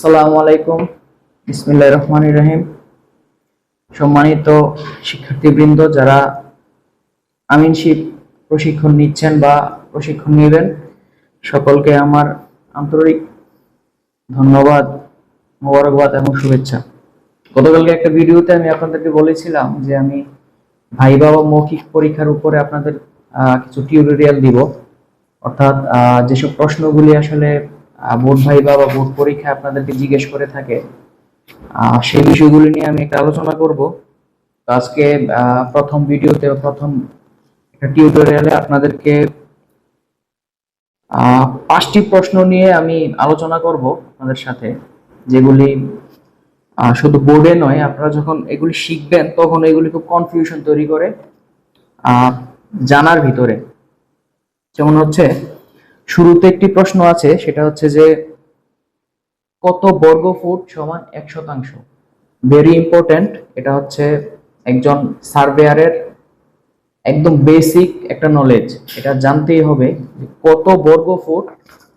আসসালামু আলাইকুম। বিসমিল্লাহ রহমান রহিম। সম্মানিত শিক্ষার্থীবৃন্দ, যারা আমিনশিপ প্রশিক্ষণ নিচ্ছেন বা প্রশিক্ষণ নেবেন, সকলকে আমার আন্তরিক ধন্যবাদ, মোবারকবাদ এবং শুভেচ্ছা। গতকালকে একটা ভিডিওতে আমি আপনাদেরকে বলেছিলাম যে আমি ভাইবা বা মৌখিক পরীক্ষার উপরে আপনাদের কিছু টিউটোরিয়াল দিব। অর্থাৎ যেসব প্রশ্নগুলি আসলে বোর্ড ভাইবা বা বোর্ড পরীক্ষা আপনাদেরকে জিজ্ঞেস করে থাকে। সেই বিষয়গুলি নিয়ে আমি একটা আলোচনা করব। আজকে প্রথম ভিডিওতে প্রথম একটা টিউটোরিয়ালে আপনাদেরকে পাঁচটি প্রশ্ন নিয়ে আমি আলোচনা করব আপনাদের সাথে, যেগুলি শুধু বোর্ডে নয়, আপনারা যখন এগুলি শিখবেন তখন এগুলি খুব কনফিউশন তৈরি করে জানার ভিতরে। যেমন হচ্ছে শুরুতে একটি প্রশ্ন আছে, সেটা হচ্ছে যে কত বর্গ ফুট সমান এক শতাংশ? ভেরি ইম্পর্ট্যান্ট এটা হচ্ছে একজন সার্ভেয়ারের একদম বেসিক একটা নলেজ এটা জানতেই হবে কত বর্গ ফুট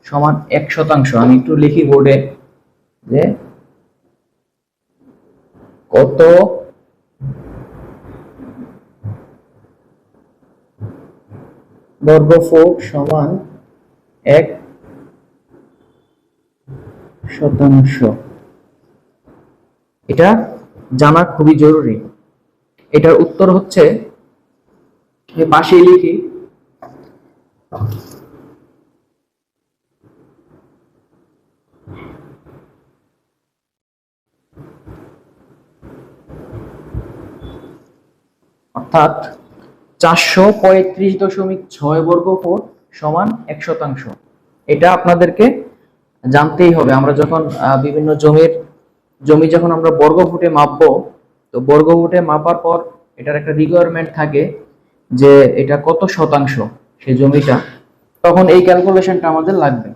সমান এক শতাংশ? আমি একটু লিখি বোর্ডে যে কত বর্গ ফুট সমান এক শতাংশ। এটা জানা খুবই জরুরি। এটার উত্তর হচ্ছে পাশেই লিখি, অর্থাৎ চারশো পঁয়ত্রিশ দশমিক ছয় বর্গ ফুট সমান এক শতাংশ। এটা আপনাদেরকে জানতেই হবে। আমরা যখন বিভিন্ন জমির, জমি যখন আমরা বর্গ ফুটে মাপবো, তো বর্গ ফুটে মাপার পর এটার একটা রিকোয়ারমেন্ট থাকে যে এটা কত শতাংশ সেই জমিটা। তখন এই ক্যালকুলেশনটা আমাদের লাগবে।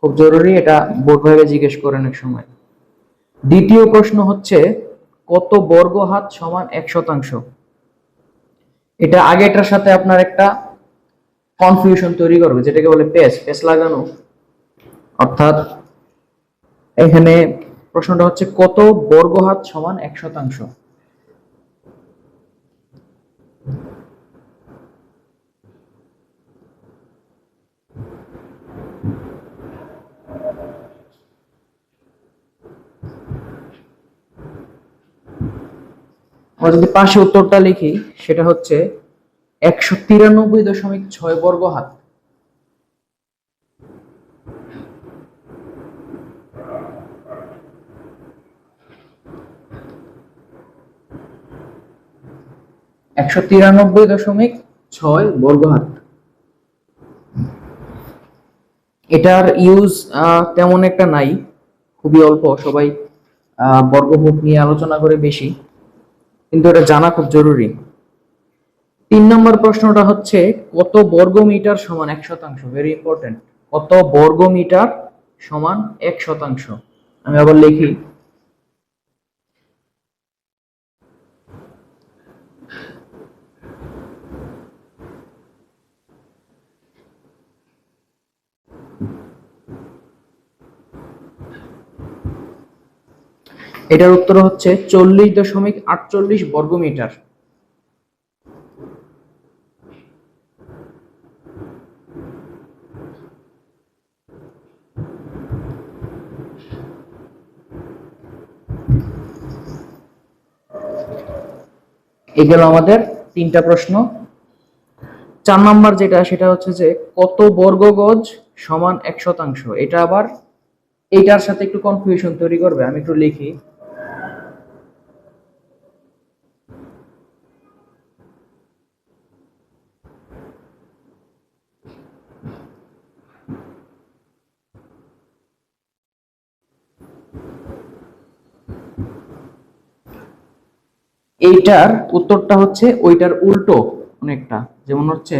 খুব জরুরি, এটা বোর্ড ভাবে জিজ্ঞেস করেন এক সময়। দ্বিতীয় প্রশ্ন হচ্ছে, কত বর্গ হাত সমান এক শতাংশ? এটা আগেটার সাথে আপনার একটা কনফিউশন তৈরি করবে, যেটাকে বলে পেস পেস লাগানো। অর্থাৎ এখানে প্রশ্নটা হচ্ছে, কত বর্গ হাত সমান এক শতাংশ? আমরা যদি পাশে উত্তরটা লিখি, সেটা হচ্ছে একশো তিরানব্বই দশমিক ছয় বর্গ হাত। একশো তিরানব্বই দশমিক ছয় বর্গ হাত। এটার ইউজ তেমন একটা নাই, খুবই অল্প, সবাই বর্গফুট নিয়ে আলোচনা করে বেশি। কিন্তু এটা জানা খুব জরুরি। তিন নম্বর প্রশ্নটা হচ্ছে, কত বর্গ মিটার সমান এক শতাংশ? ভেরি ইম্পর্টেন্ট কত বর্গ মিটার সমান এক শতাংশ? আমি আবার লিখি। এটার উত্তর হচ্ছে চল্লিশ দশমিক আটচল্লিশ বর্গ এই গেল আমাদের তিনটা প্রশ্ন। চার নাম্বার যেটা, সেটা হচ্ছে যে কত বর্গ গজ সমান এক শতাংশ? এটা আবার এইটার সাথে একটু কনফিউশন তৈরি করবে, আমি একটু লিখি। এইটার উত্তরটা হচ্ছে ওইটার উল্টো অনেকটা, যেমন হচ্ছে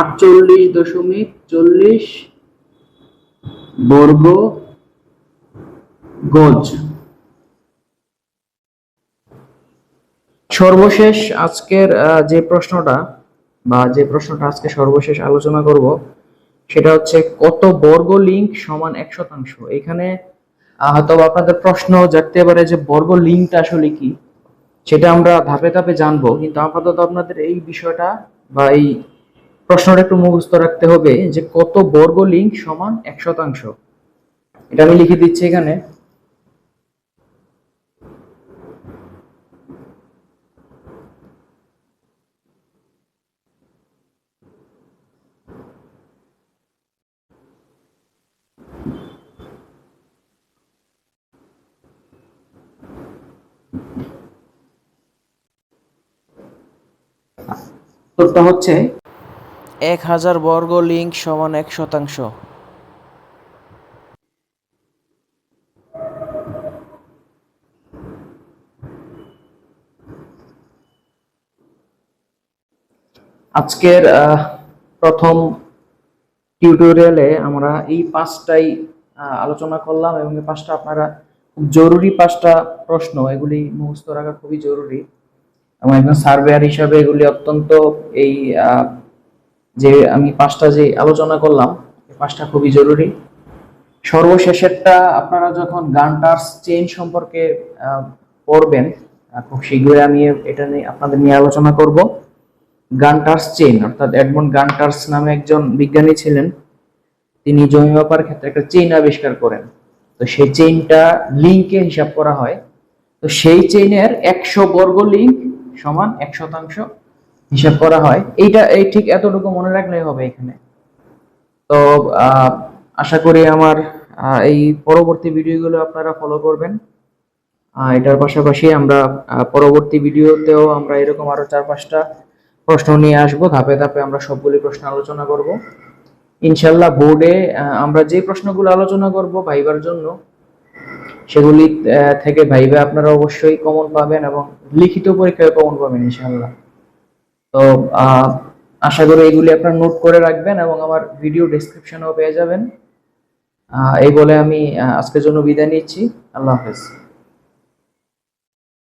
আটচল্লিশ দশমিক চল্লিশ বর্গ গজ। সর্বশেষ আজকের যে প্রশ্নটা বা যে প্রশ্নটা আজকে সর্বশেষ আলোচনা করব, সেটা হচ্ছে কত বর্গ লিঙ্ক সমান এক শতাংশ? এখানে হয়তো আপনাদের প্রশ্ন জাগতে পারে যে বর্গ লিঙ্কটা আসলে কি? সেটা আমরা ধাপে ধাপে জানব, কিন্তু আপাতত আপনাদের এই বিষয়টা বা এই প্রশ্নটা একটু মুখস্থ রাখতে হবে যে কত বর্গ লিঙ্ক সমান এক শতাংশ? এটা আমি লিখে দিচ্ছি এখানে। উত্তরটা হচ্ছে এক হাজার বর্গ লিঙ্ক সমান এক শতাংশ। আজকের প্রথম টিউটোরিয়ালে আমরা এই পাঁচটাই আলোচনা করলাম এবং এই পাঁচটা আপনারা খুব জরুরি পাঁচটা প্রশ্ন এগুলি মুখস্থ রাখা খুবই জরুরি। এবং একজন সার্ভেয়ার হিসাবে এগুলি অত্যন্ত এই যে আমি পাঁচটা যে আলোচনা করলাম পাঁচটা খুবই জরুরি। সর্বশেষেরটা আপনারা যখন গানটার্স চেইন সম্পর্কে পড়বেন খুব শীঘ্রই আমি এটা নিয়ে আপনাদের নিয়ে আলোচনা করব। গান্টার্স চেইন, অর্থাৎ এডমন্ড গান্টার্স নামে একজন বিজ্ঞানী ছিলেন। তিনি জমি ব্যাপার ক্ষেত্রে একটা চেইন আবিষ্কার করেন। তো সেই চেইনটা লিঙ্কে হিসাব করা হয়। তো সেই চেইনের একশো বর্গ লিঙ্ক সমান এক শতাংশ হিসাব করা হয়। এইটা, এই ঠিক এতটুকু মনে রাখলেই হবে এখানে। তো আশা করি আমার এই পরবর্তী ভিডিওগুলো আপনারা ফলো করবেন। এটার পাশাপাশি আমরা পরবর্তী ভিডিওতেও আমরা এরকম আরও চার পাঁচটা প্রশ্ন নিয়ে আসব। ধাপে ধাপে আমরা সবগুলি প্রশ্ন আলোচনা করব। ইনশাল্লাহ বোর্ডে আমরা যে প্রশ্নগুলো আলোচনা করব ভাইবার জন্য সেগুলি থেকে ভাইবে আপনারা অবশ্যই কমন পাবেন এবং লিখিত পরীক্ষায় কমন পাবেন ইনশাল্লাহ তো আশা করি এগুলি আপনারা নোট করে রাখবেন এবং আমার ভিডিও ডেসক্রিপশনেও পেয়ে যাবেন। এই বলে আমি আজকের জন্য বিদায় নিচ্ছি। আল্লাহ হাফেজ।